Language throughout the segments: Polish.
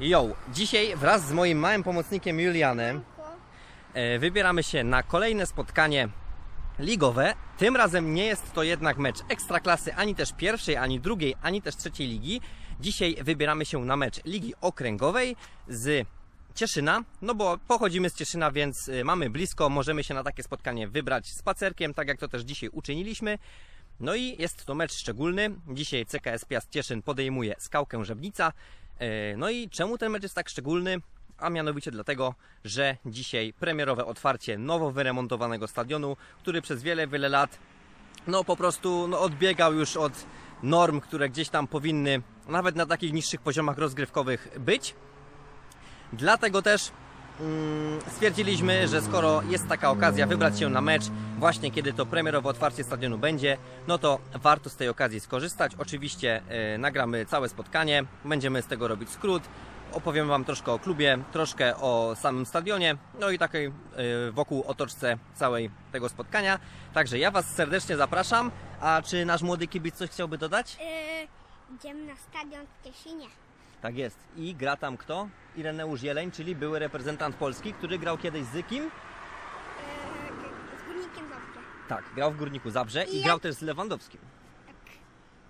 Yo, dzisiaj wraz z moim małym pomocnikiem Julianem e, wybieramy się na kolejne spotkanie ligowe. Tym razem nie jest to jednak mecz ekstraklasy ani też pierwszej, ani drugiej, ani też trzeciej ligi. Dzisiaj wybieramy się na mecz ligi okręgowej z Cieszyna, no bo pochodzimy z Cieszyna, więc y, mamy blisko, możemy się na takie spotkanie wybrać spacerkiem, tak jak to też dzisiaj uczyniliśmy. No i jest to mecz szczególny. Dzisiaj CKS Piast Cieszyn podejmuje Skałkę Żebnica. E, No i czemu ten mecz jest tak szczególny? A mianowicie dlatego, że dzisiaj premierowe otwarcie nowo wyremontowanego stadionu, który przez wiele, wiele lat no po prostu no, odbiegał już od norm, które gdzieś tam powinny nawet na takich niższych poziomach rozgrywkowych być. Dlatego też stwierdziliśmy, że skoro jest taka okazja wybrać się na mecz, właśnie kiedy to premierowe otwarcie stadionu będzie, no to warto z tej okazji skorzystać. Oczywiście e, nagramy całe spotkanie, będziemy z tego robić skrót, opowiemy Wam troszkę o klubie, troszkę o samym stadionie, no i takiej e, wokół otoczce całej tego spotkania. Także ja Was serdecznie zapraszam. A czy nasz młody kibic coś chciałby dodać? Yy, idziemy na stadion w Cieszynie. Tak jest. I gra tam kto? Ireneusz Jeleń, czyli były reprezentant Polski, który grał kiedyś z kim? Yy, z Górnikiem Zabrze. Tak, grał w Górniku Zabrze i I grał jak- też z Lewandowskim. Tak.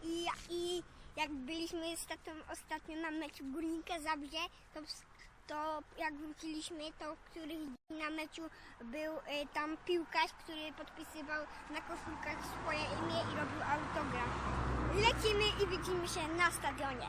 I, I jak byliśmy z tatą ostatnio na meczu Górnika Zabrze, to, to jak wróciliśmy, to któryś dni na meczu był y, tam piłkarz, który podpisywał na koszulkach swoje imię i robił autograf. Lecimy i widzimy się na stadionie.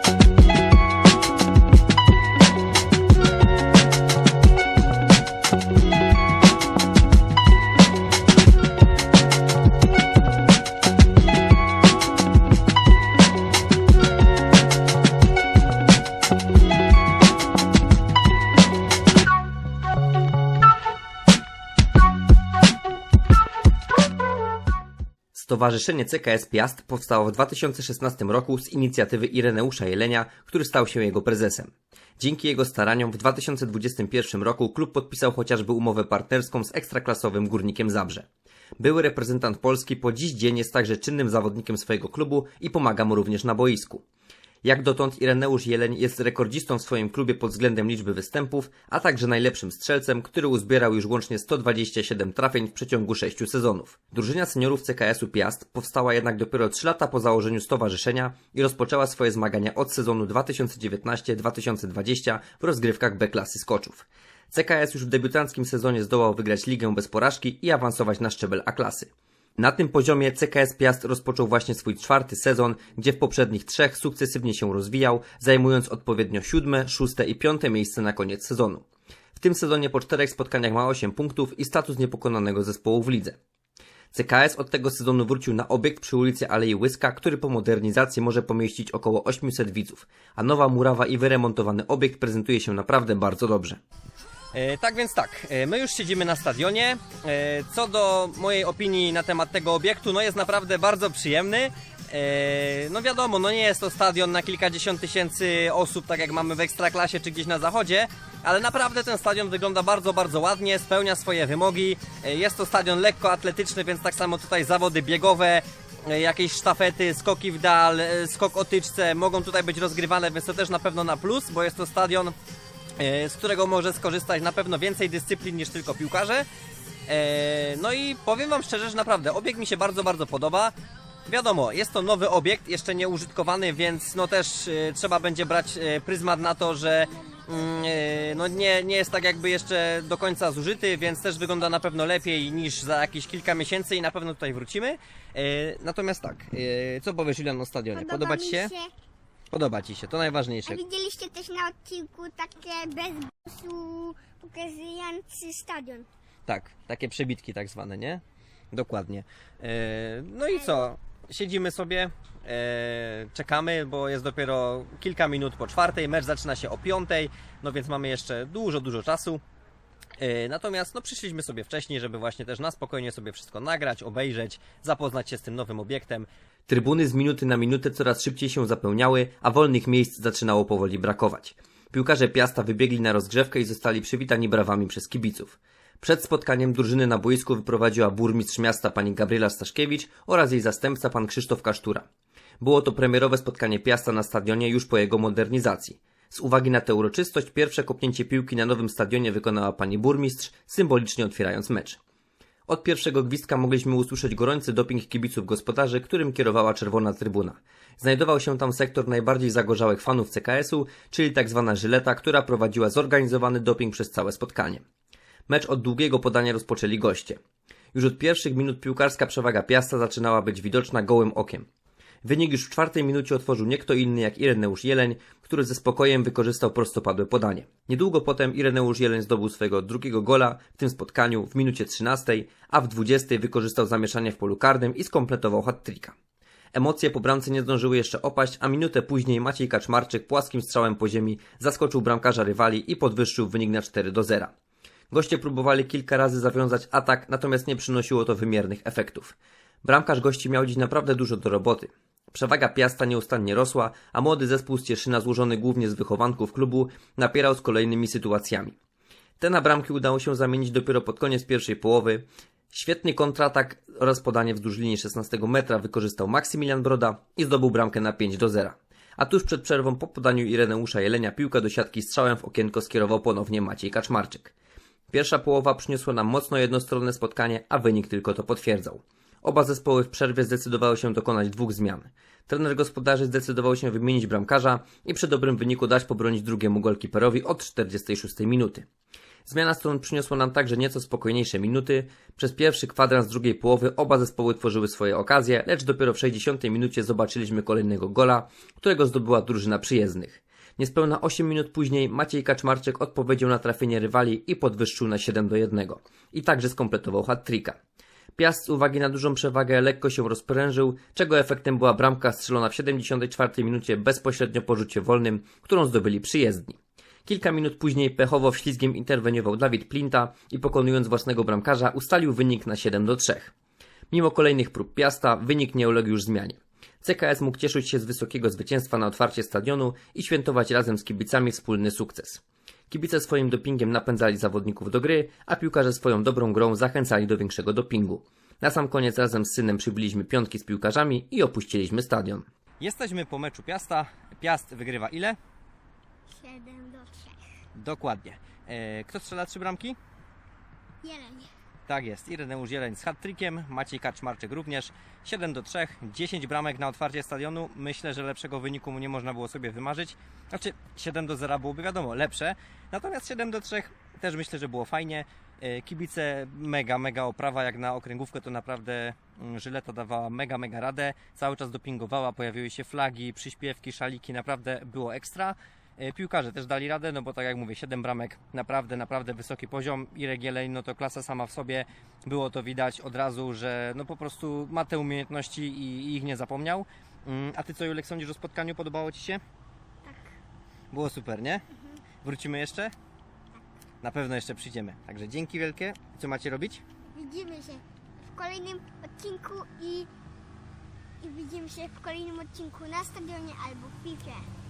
Stowarzyszenie CKS Piast powstało w 2016 roku z inicjatywy Ireneusza Jelenia, który stał się jego prezesem. Dzięki jego staraniom w 2021 roku klub podpisał chociażby umowę partnerską z ekstraklasowym Górnikiem Zabrze. Były reprezentant Polski po dziś dzień jest także czynnym zawodnikiem swojego klubu i pomaga mu również na boisku. Jak dotąd Ireneusz Jeleń jest rekordzistą w swoim klubie pod względem liczby występów, a także najlepszym strzelcem, który uzbierał już łącznie 127 trafień w przeciągu 6 sezonów. Drużyna seniorów CKS-u Piast powstała jednak dopiero 3 lata po założeniu stowarzyszenia i rozpoczęła swoje zmagania od sezonu 2019-2020 w rozgrywkach B-klasy skoczów. CKS już w debiutanckim sezonie zdołał wygrać ligę bez porażki i awansować na szczebel A-klasy. Na tym poziomie CKS Piast rozpoczął właśnie swój czwarty sezon, gdzie w poprzednich trzech sukcesywnie się rozwijał, zajmując odpowiednio siódme, szóste i piąte miejsce na koniec sezonu. W tym sezonie po czterech spotkaniach ma 8 punktów i status niepokonanego zespołu w lidze. CKS od tego sezonu wrócił na obiekt przy ulicy Alei Łyska, który po modernizacji może pomieścić około 800 widzów, a nowa murawa i wyremontowany obiekt prezentuje się naprawdę bardzo dobrze. E, tak więc tak, e, my już siedzimy na stadionie. E, co do mojej opinii na temat tego obiektu, no jest naprawdę bardzo przyjemny. No wiadomo, no nie jest to stadion na kilkadziesiąt tysięcy osób, tak jak mamy w Ekstraklasie czy gdzieś na zachodzie, ale naprawdę ten stadion wygląda bardzo, bardzo ładnie, spełnia swoje wymogi. Jest to stadion lekkoatletyczny, więc tak samo tutaj zawody biegowe, jakieś sztafety, skoki w dal, skok o tyczce mogą tutaj być rozgrywane, więc to też na pewno na plus, bo jest to stadion z którego może skorzystać na pewno więcej dyscyplin niż tylko piłkarze. E, No i powiem Wam szczerze, że naprawdę obiekt mi się bardzo, bardzo podoba. Wiadomo, jest to nowy obiekt, jeszcze nie użytkowany, więc no też e, trzeba będzie brać e, pryzmat na to, że mm, e, no nie, nie jest tak jakby jeszcze do końca zużyty, więc też wygląda na pewno lepiej niż za jakieś kilka miesięcy i na pewno tutaj wrócimy. E, Natomiast tak, e, co powiesz Julian o stadionie? Podoba Ci się? Podoba Ci się, to najważniejsze. A widzieliście też na odcinku takie bez busu pokazujący stadion. Tak, takie przebitki tak zwane, nie? Dokładnie. E, no i co? Siedzimy sobie, e, czekamy, bo jest dopiero kilka minut po czwartej, mecz zaczyna się o piątej, no więc mamy jeszcze dużo, dużo czasu. E, Natomiast no, przyszliśmy sobie wcześniej, żeby właśnie też na spokojnie sobie wszystko nagrać, obejrzeć, zapoznać się z tym nowym obiektem. Trybuny z minuty na minutę coraz szybciej się zapełniały, a wolnych miejsc zaczynało powoli brakować. Piłkarze Piasta wybiegli na rozgrzewkę i zostali przywitani brawami przez kibiców. Przed spotkaniem drużyny na boisku wyprowadziła burmistrz miasta pani Gabriela Staszkiewicz oraz jej zastępca pan Krzysztof Kasztura. Było to premierowe spotkanie Piasta na stadionie już po jego modernizacji. Z uwagi na tę uroczystość pierwsze kopnięcie piłki na nowym stadionie wykonała pani burmistrz, symbolicznie otwierając mecz. Od pierwszego gwizdka mogliśmy usłyszeć gorący doping kibiców gospodarzy, którym kierowała czerwona trybuna. Znajdował się tam sektor najbardziej zagorzałych fanów CKS-u, czyli tak zwana żyleta, która prowadziła zorganizowany doping przez całe spotkanie. Mecz od długiego podania rozpoczęli goście. Już od pierwszych minut piłkarska przewaga Piasta zaczynała być widoczna gołym okiem. Wynik już w czwartej minucie otworzył nie kto inny jak Ireneusz Jeleń, który ze spokojem wykorzystał prostopadłe podanie. Niedługo potem Ireneusz Jeleń zdobył swojego drugiego gola w tym spotkaniu w minucie 13, a w 20 wykorzystał zamieszanie w polu karnym i skompletował hat-tricka. Emocje po bramce nie zdążyły jeszcze opaść, a minutę później Maciej Kaczmarczyk płaskim strzałem po ziemi zaskoczył bramkarza rywali i podwyższył wynik na 4 do 0. Goście próbowali kilka razy zawiązać atak, natomiast nie przynosiło to wymiernych efektów. Bramkarz gości miał dziś naprawdę dużo do roboty. Przewaga Piasta nieustannie rosła, a młody zespół z Cieszyna złożony głównie z wychowanków klubu napierał z kolejnymi sytuacjami. Te na bramki udało się zamienić dopiero pod koniec pierwszej połowy. Świetny kontratak oraz podanie wzdłuż linii 16 metra wykorzystał Maksymilian Broda i zdobył bramkę na 5 do 0. A tuż przed przerwą po podaniu Ireneusza Jelenia piłkę do siatki strzałem w okienko skierował ponownie Maciej Kaczmarczyk. Pierwsza połowa przyniosła nam mocno jednostronne spotkanie, a wynik tylko to potwierdzał. Oba zespoły w przerwie zdecydowały się dokonać dwóch zmian. Trener gospodarzy zdecydował się wymienić bramkarza i przy dobrym wyniku dać pobronić drugiemu golkiperowi od 46 minuty. Zmiana stron przyniosła nam także nieco spokojniejsze minuty. Przez pierwszy kwadrans drugiej połowy oba zespoły tworzyły swoje okazje, lecz dopiero w 60 minucie zobaczyliśmy kolejnego gola, którego zdobyła drużyna przyjezdnych. Niespełna 8 minut później Maciej Kaczmarczyk odpowiedział na trafienie rywali i podwyższył na 7 do 1. I także skompletował hat-tricka. Piast z uwagi na dużą przewagę lekko się rozprężył, czego efektem była bramka strzelona w 74 minucie bezpośrednio po rzucie wolnym, którą zdobyli przyjezdni. Kilka minut później pechowo wślizgiem interweniował Dawid Plinta i pokonując własnego bramkarza ustalił wynik na 7 do 3. Mimo kolejnych prób Piasta wynik nie uległ już zmianie. CKS mógł cieszyć się z wysokiego zwycięstwa na otwarcie stadionu i świętować razem z kibicami wspólny sukces. Kibice swoim dopingiem napędzali zawodników do gry, a piłkarze swoją dobrą grą zachęcali do większego dopingu. Na sam koniec razem z synem przybyliśmy piątki z piłkarzami i opuściliśmy stadion. Jesteśmy po meczu Piasta. Piast wygrywa ile? 7 do 3. Dokładnie. E, kto strzela trzy bramki? Jeleń. Tak jest. Ireneusz Jeleń z hat-trickiem, Maciej Kaczmarczyk również. 7 do 3, 10 bramek na otwarcie stadionu. Myślę, że lepszego wyniku mu nie można było sobie wymarzyć. Znaczy 7 do 0 byłoby wiadomo lepsze, natomiast 7 do 3 też myślę, że było fajnie. E, Kibice mega, mega oprawa, jak na okręgówkę to naprawdę mm, Żyleta dawała mega, mega radę. Cały czas dopingowała, pojawiły się flagi, przyśpiewki, szaliki, naprawdę było ekstra. E, Piłkarze też dali radę, no bo tak jak mówię, 7 bramek, naprawdę, naprawdę wysoki poziom. Irek Jeleń, no to klasa sama w sobie. Było to widać od razu, że no po prostu ma te umiejętności i, i ich nie zapomniał. Mm, A ty co, Julek, sądzisz o spotkaniu? Podobało ci się? Tak. Było super, nie? Wrócimy jeszcze? Na pewno jeszcze przyjdziemy. Także dzięki wielkie. Co macie robić? Widzimy się w kolejnym odcinku i, i widzimy się w kolejnym odcinku na stadionie albo w FIFA.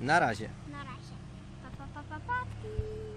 Na razie. Na razie. Pa, pa, pa, pa, pa.